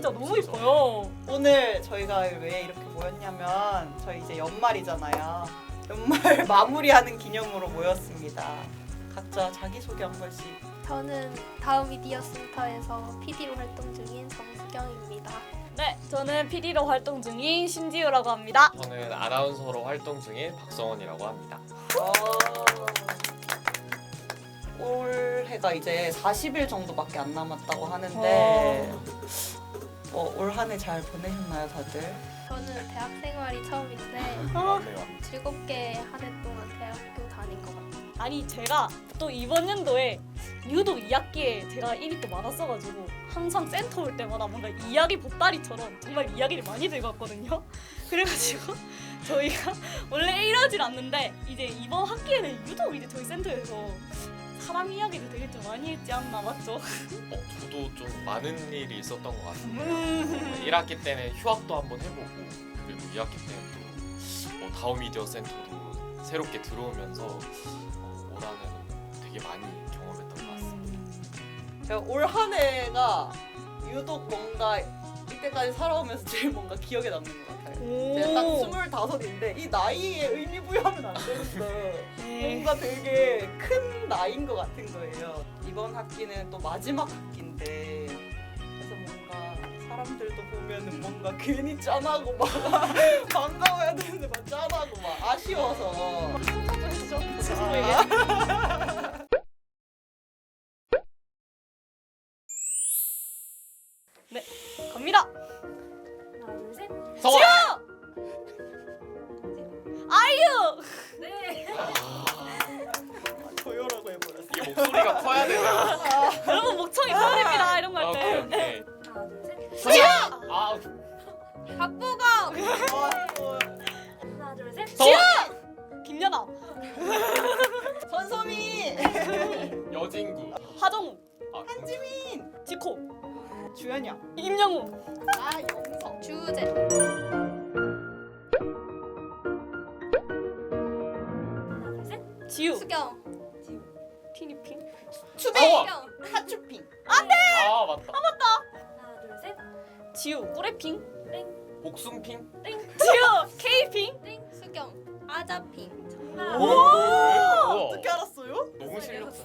너무 이뻐요. 오늘 저희가 왜 이렇게 모였냐면 저희 이제 연말이잖아요. 연말 마무리하는 기념으로 모였습니다. 각자 자기 소개 한 번씩. 저는 다음 미디어 센터에서 PD로 활동 중인 정수경입니다. 네, 저는 PD로 활동 중인 신지우라고 합니다. 저는 아나운서로 활동 중인 박성원이라고 합니다. 올해가 이제 40일 정도밖에 안 남았다고 하는데 뭐 올 한 해 잘 보내셨나요, 다들? 저는 대학 생활이 처음인데 맞네요. 즐겁게 한 해 동안 대학교 다닌 것 같아요. 아니 제가 또 이번 연도에 유독 2학기에 제가 일이 또 많았어가지고 항상 센터 올 때마다 뭔가 이야기 보따리처럼 정말 이야기를 많이 들고 왔거든요. 그래가지고 저희가 원래 이러질 않는데 이제 이번 학기에는 유독 이제 저희 센터에서 사람 이야기를 되게 좀 많이 했지 않나 맞죠? 어, 저도 좀 많은 일이 있었던 것 같습니다. 음. 1학기 때는 휴학도 한번 해보고 그리고 2학기 때는 또뭐 다음 미디어 센터도 새롭게 들어오면서 어, 올 한해는 되게 많이 경험했던 것 같습니다. 제가 올한 해가 유독 뭔가 이때까지 살아오면서 제일 뭔가 기억에 남는 것 같아요. 제가 딱 스물다섯인데 이 나이에 의미 부여하면 안 되는데 네. 뭔가 되게 큰 나이인 것 같은 거예요. 이번 학기는 또 마지막 학기인데 그래서 뭔가 사람들도 보면은 뭔가 괜히 짠하고 막 반가워야 되는데 막 짠하고 막 아쉬워서 좀 해주죠. 친구에게. 네, 갑니다. 하나, 둘, 셋. 성원! 아이유. 네. 조요라고 해버렸어. 이게 목소리가 커야 되나? 여러분 목청이 떨립니다 이런 거 아, 할 때. 오케이, 오케이. 하나, 둘, 셋. 성원! 아, 박보검. 하나, 둘, 셋. 성원! 김연아, 선소미, 여진구. 하정우, 아, 한지민, 지코, 주현영, 임영웅, 아 영석. 주제. 하나, 둘, 셋. 지우, 수경. 티니핑, 추대, 성원! 하추핑. 아, 맞다. 하나, 둘, 셋. 지우, 꼬레핑, 복숭핑? 지우, 케이핑. 땡. 수경. 아자핑. 오! 오! 우와. 어떻게 알았어요? 너무 실력자.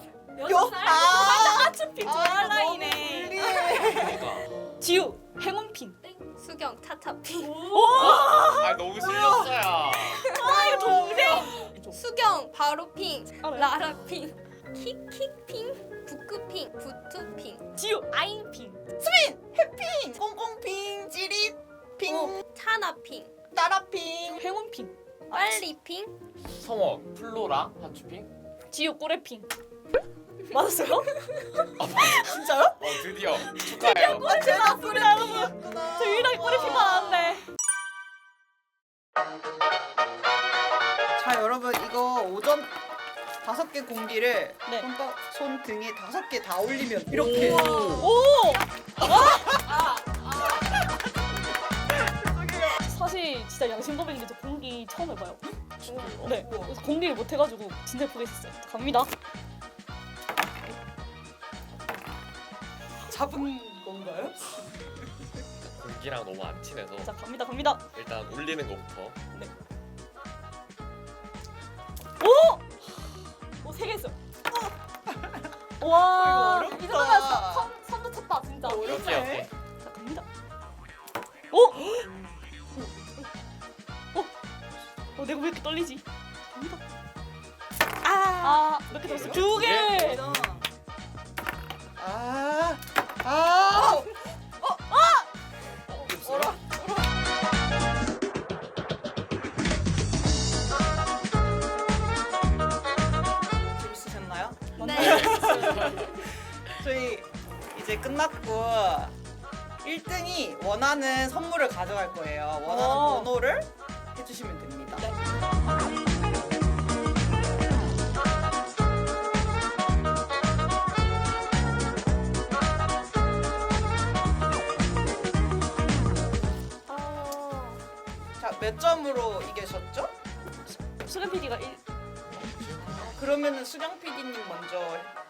요? 아, 하츠핑 아, 좋아라이네. 너무 불리해. 그러니까. 지우, 행운핑. 땡. 수경. 차차핑. 아, 너무 실력자야. 아 이거 동생. 수경. 바로핑. 알아요? 라라핑. 킥킥핑. 부크핑. 부투핑. 지우, 아잉핑. 핑, 꽁꽁핑, 찌릿핑, 차나핑. 따라핑. 행운핑. 빨리핑. 성원, 플로라, 하추핑? 지우, 꼬레핑. 맞았어요? 진짜요? 어, 드디어 축하해요. 아, 제가 소리 여러분. 저 유일하게 꼬레핑만 하는데. 자 여러분 이거 오전 다섯 개 공기를 네. 손바, 손 등에 다섯 개 다 올리면 이렇게 오! 사실 진짜 양심 고백인데 저 공기 처음 해봐요. 네, 그래서 공기를 못 해가지고 진짜 보겠었어요. 갑니다. 잡은 건가요? 공기랑 너무 안 친해서 자, 갑니다, 갑니다. 일단 올리는 것부터. 오, 세개 했어요. 와, 이거 어렵다. 이 정도면 선, 선, 선도 쳤다, 진짜. 어렵네. 오케이, 오케이. 자, 갑니다. 오! 어? 어, 내가 왜 이렇게 떨리지? 갑니다. 아, 몇개더 있어? 두 개! 아, 아, 끝났고 1등이 원하는 선물을 가져갈 거예요. 원하는 오. 번호를 해주시면 됩니다. 네. 아, 자, 몇 점으로 이기셨죠? 수련 PD가 1, 그러면은 수정 PD님 먼저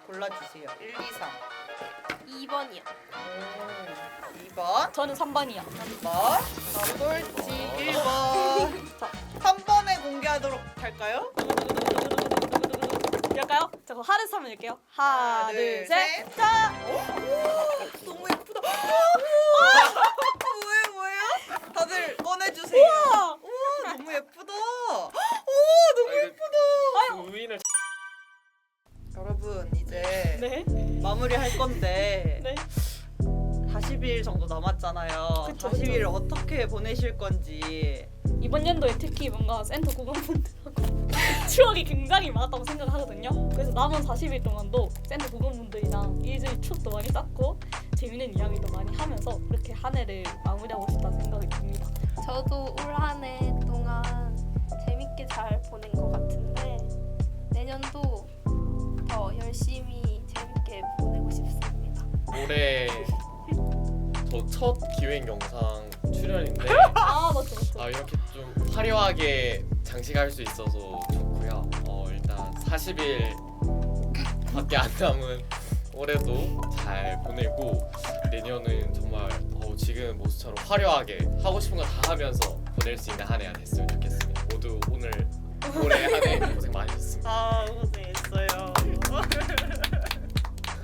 골라주세요. 1, 2, 3. 2번이요. 오, 2번. 저는 3번이요. 3번. 바로 꼴찌 1번. 자. 한 번에 공개하도록 할까요? 할까요? 자, 그럼 하늘 삼을 열게요. 하나, 둘, 셋. 셋. 자, 네. 마무리 할 건데 네. 40일 정도 남았잖아요. 그쵸, 40일 어떻게 보내실 건지. 이번 연도에 특히 뭔가 센터 고관분들하고 추억이 굉장히 많았다고 생각하거든요. 그래서 남은 40일 동안도 센터 고관분들이랑 일주일 추억도 많이 쌓고 재밌는 이야기도 많이 하면서 그렇게 한 해를 마무리하고 싶다는 생각이 듭니다. 저도 올 한 해 동안 재밌게 잘 보낸 것 같은데 내년도 더 열심히 올해 저 첫 기획 영상 출연인데 아 맞죠 맞죠. 아 이렇게 좀 화려하게 장식할 수 있어서 좋고요. 어 일단 40일 밖에 안 남은 올해도 잘 보내고 내년은 정말 어, 지금 모습처럼 화려하게 하고 싶은 거 다 하면서 보낼 수 있는 한 해가 됐으면 좋겠습니다. 모두 오늘 올해 한 해 고생 많으셨습니다. 아 고생했어요.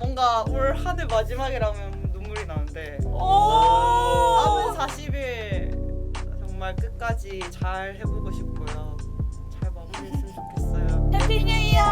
뭔가 올 한 해 마지막이라면 눈물이 나는데 남은 40일 정말 끝까지 잘 해보고 싶고요. 잘 마무리했으면 좋겠어요. 해피 뉴 이어!